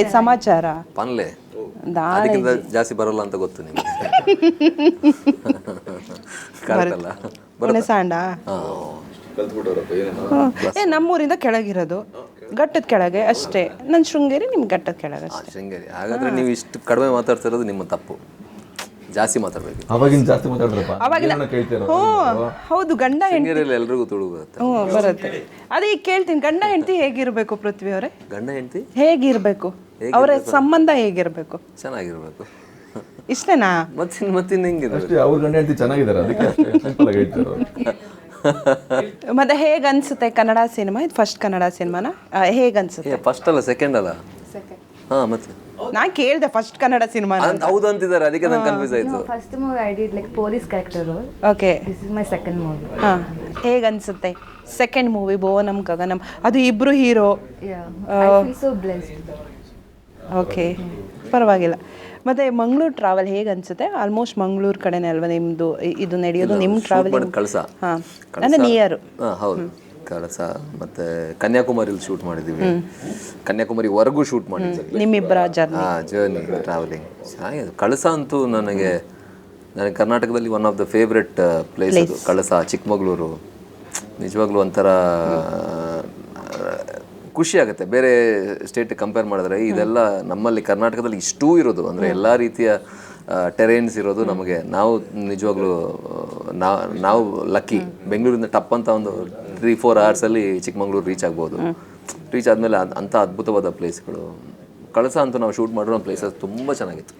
ಏತ್ ಸಮಾಚಾರ? ಪನ್ಲೆ. ಅದಕ್ಕಿಂತ ಜಾಸ್ತಿ ಬರಲ್ಲ ಅಂತ ಗೊತ್ತು ನಿಮಗೆ. ಕರೆಕ್ಟ್ ಅಲ್ಲ. ಏ ನಮ್ಮೂರಿಂದ ಕೆಳಗಿರೋದು. ಘಟ್ಟದ ಕೆಳಗೆ ಅಷ್ಟೇ. ನನ್ನ ಶೃಂಗೇರಿ ನಿಮ್ಗೆ ಘಟ್ಟದ ಕೆಳಗೆ ಅಷ್ಟೇ ಶೃಂಗೇರಿ. ಹಾಗಾದ್ರೆ ನೀವು ಇಷ್ಟು ಕಡಿಮೆ ಮಾತಾಡ್ತಿರೋದು ನಿಮ್ಮ ತಪ್ಪು. ಜಾಸ್ತಿ ಮಾತಾಡ್ಬೇಕು. ಅವಾಗಿನ ಜಾಸ್ತಿ ಮಾತಾಡ್ರಪ್ಪ ಅವಾಗಿನ ಹ್ಞೂ ಹೌದು ಗಂಡ ಹೆಂಡತಿ ಎಲ್ಲರಿಗೂ ಎಲ್ರಿಗೂ ತುಳು ಬರುತ್ತೆ ಹ್ಞೂ ಬರುತ್ತೆ. ಅದೇ ಈಗ ಕೇಳ್ತೀನಿ ಗಂಡ ಹೆಂಡತಿ ಹೇಗಿರ್ಬೇಕು ಪೃಥ್ವಿ ಅವರೇ? ಗಂಡ ಹೆಂಡತಿ? ಹೇಗಿರ್ಬೇಕು? ಅವರ ಸಂಬಂಧ ಹೇಗಿರ್ಬೇಕು? ಚೆನ್ನಾಗಿರ್ಬೇಕು. ಇಷ್ಟೇನಾ? ಮತ್ತಿನ್ ಮತ್ತಿನ್ ಹೆಂಗಿದೆ ಅಷ್ಟೇ ಅವ್ರ ಗಂಡ ಹೆಂಡತಿ ಚೆನ್ನಾಗಿದ್ದಾರೆ ಅದಕ್ಕೆ ಅಷ್ಟೇ ಸಿಂಪಲ್ ಆಗಿ ಹೇಳ್ತಾರೆ. ಮತ್ತೆ ಹೇಗೆ ಅನ್ಸುತ್ತೆ ಕನ್ನಡ ಸಿನಿಮಾ? ಇದು ಫಸ್ಟ್ ಕನ್ನಡ ಸಿನಿಮಾನ? ಹೇಗ್ ಅನ್ಸುತ್ತೆ ಫಸ್ಟ್ ಅಲ್ಲ ಸೆಕೆಂಡ್ ಅಲ್ಲ? ಹಾ ಮತ್ತೆ? ನಾ ಕೇಳ್ದೆ ಫಸ್ಟ್ ಕನ್ನಡ ಸಿನಿಮಾ ಅಂತ. ಹೌದು ಅಂತಿದ್ದಾರೆ ಅದಕ್ಕೆ ನಂಗೆ ಕನ್ಫ್ಯೂಸ್ ಆಯ್ತು. First movie I did like police character. Okay this is my second movie ಹಾ. ಹೇಗ್ ಅನ್ಸುತ್ತೆ ಸೆಕೆಂಡ್ ಮೂವಿ ಭುವನಂ ಗಗನಂ ಅದು ಇಬ್ರು ಹೀರೋ ಸೊ ಬ್ಲೆಸ್ಡ್. ಓಕೆ ಪರವಾಗಿಲ್ಲ. ಮತ್ತೆ ಮಂಗಳೂರು ಟ್ರಾವೆಲ್ ಹೇಗೆ ಅನ್ಸುತ್ತೆ ಆಲ್ಮೋಸ್ಟ್ ಮಂಗಳೂರು ಕಡೆನೇ ಅಲ್ವಾ ನಿಮ್ಮದು ಇದು ನಡೆಯೋದು? ನಿಮ್ಮ ಟ್ರಾವೆಲ್ ಕಳಸ. ಹಾ. ನಿಯರ್ ಹಾ ಹೌದು. ಕಳಸ ಮತ್ತೆ ಕನ್ಯಾಕುಮಾರಿಲಿ ಶೂಟ್ ಮಾಡಿದೀವಿ. ಕನ್ಯಾಕುಮಾರಿವರೆಗೂ ಶೂಟ್ ಮಾಡಿದ್ವಿ. ನಿಮ್ಮಿಬ್ಬರ ಜರ್ನಿ ಹಾ ಜರ್ನಿ ಟ್ರಾವೆಲಿಂಗ್ ಚೆನ್ನಾಗಿದೆ ಕಳಸ ಅಂತೂ ನನಗೆ ನನಗೆ ಕರ್ನಾಟಕದಲ್ಲಿ one of the favourite place ಅದು ಕಳಸ ಚಿಕ್ಕಮಗಳೂರು. ನಿಜವಾಗ್ಲೂ ಒಂಥರ ಖುಷಿ ಆಗುತ್ತೆ. ಬೇರೆ ಸ್ಟೇಟ್ ಕಂಪೇರ್ ಮಾಡಿದ್ರೆ ಇದೆಲ್ಲ ನಮ್ಮಲ್ಲಿ ಕರ್ನಾಟಕದಲ್ಲಿ ಇಷ್ಟೂ ಇರೋದು. ಅಂದರೆ ಎಲ್ಲ ರೀತಿಯ ಟೆರೇನ್ಸ್ ಇರೋದು ನಮಗೆ. ನಾವು ನಿಜವಾಗ್ಲೂ ನಾವು ನಾವು ಲಕ್ಕಿ ಬೆಂಗಳೂರಿಂದ ಟಪ್ ಅಂತ ಒಂದು ತ್ರೀ ಫೋರ್ ಅವರ್ಸಲ್ಲಿ ಚಿಕ್ಕಮಗಳೂರು ರೀಚ್ ಆಗ್ಬೋದು. ರೀಚ್ ಆದಮೇಲೆ ಅಂಥ ಅದ್ಭುತವಾದ ಪ್ಲೇಸ್ಗಳು ಕಳಸ ಅಂತ ನಾವು ಶೂಟ್ ಮಾಡಿರೋ ಪ್ಲೇಸಸ್ ತುಂಬ ಚೆನ್ನಾಗಿತ್ತು.